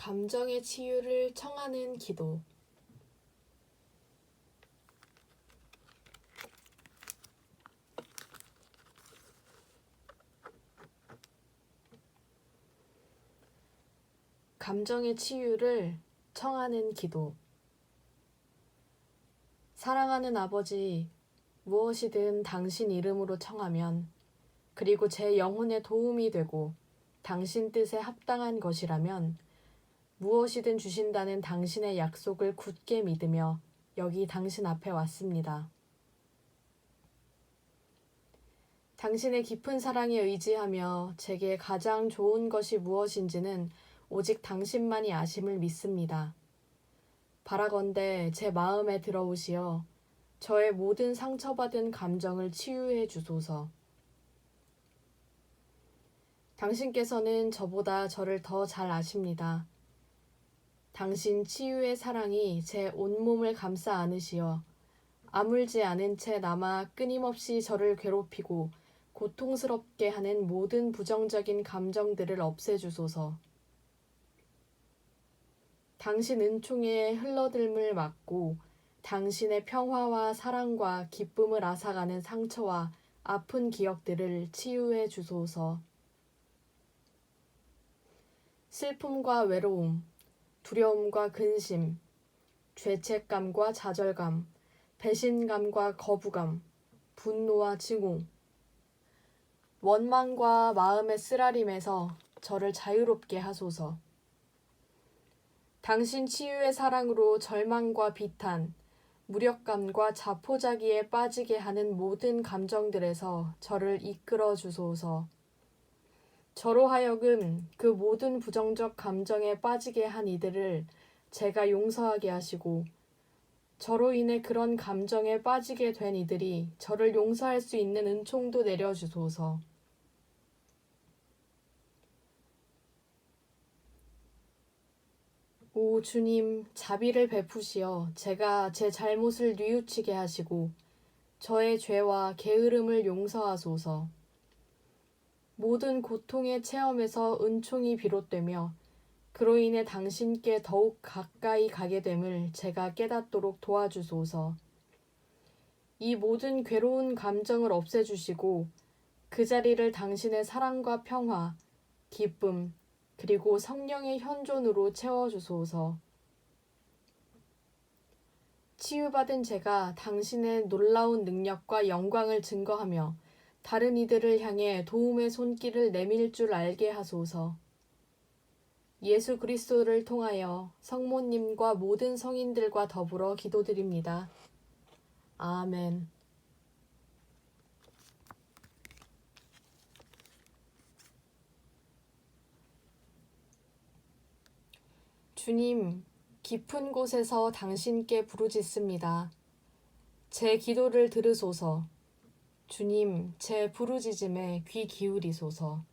감정의 치유를 청하는 기도. 감정의 치유를 청하는 기도. 사랑하는 아버지, 무엇이든 당신 이름으로 청하면, 그리고 제 영혼에 도움이 되고 당신 뜻에 합당한 것이라면, 무엇이든 주신다는 당신의 약속을 굳게 믿으며 여기 당신 앞에 왔습니다. 당신의 깊은 사랑에 의지하며 제게 가장 좋은 것이 무엇인지는 오직 당신만이 아심을 믿습니다. 바라건대 제 마음에 들어오시어 저의 모든 상처받은 감정을 치유해 주소서. 당신께서는 저보다 저를 더 잘 아십니다. 당신 치유의 사랑이 제 온몸을 감싸 안으시어 아물지 않은 채 남아 끊임없이 저를 괴롭히고 고통스럽게 하는 모든 부정적인 감정들을 없애주소서. 당신 은총의 흘러들물 막고 당신의 평화와 사랑과 기쁨을 앗아가는 상처와 아픈 기억들을 치유해 주소서. 슬픔과 외로움, 두려움과 근심, 죄책감과 좌절감, 배신감과 거부감, 분노와 증오, 원망과 마음의 쓰라림에서 저를 자유롭게 하소서. 당신 치유의 사랑으로 절망과 비탄, 무력감과 자포자기에 빠지게 하는 모든 감정들에서 저를 이끌어 주소서. 저로 하여금 그 모든 부정적 감정에 빠지게 한 이들을 제가 용서하게 하시고, 저로 인해 그런 감정에 빠지게 된 이들이 저를 용서할 수 있는 은총도 내려주소서. 오 주님, 자비를 베푸시어 제가 제 잘못을 뉘우치게 하시고 저의 죄와 게으름을 용서하소서. 모든 고통의 체험에서 은총이 비롯되며 그로 인해 당신께 더욱 가까이 가게 됨을 제가 깨닫도록 도와주소서. 이 모든 괴로운 감정을 없애주시고 그 자리를 당신의 사랑과 평화, 기쁨, 그리고 성령의 현존으로 채워주소서. 치유받은 제가 당신의 놀라운 능력과 영광을 증거하며 다른 이들을 향해 도움의 손길을 내밀 줄 알게 하소서. 예수 그리스도를 통하여 성모님과 모든 성인들과 더불어 기도드립니다. 아멘. 주님, 깊은 곳에서 당신께 부르짖습니다. 제 기도를 들으소서. 주님, 제 부르짖음에 귀 기울이소서.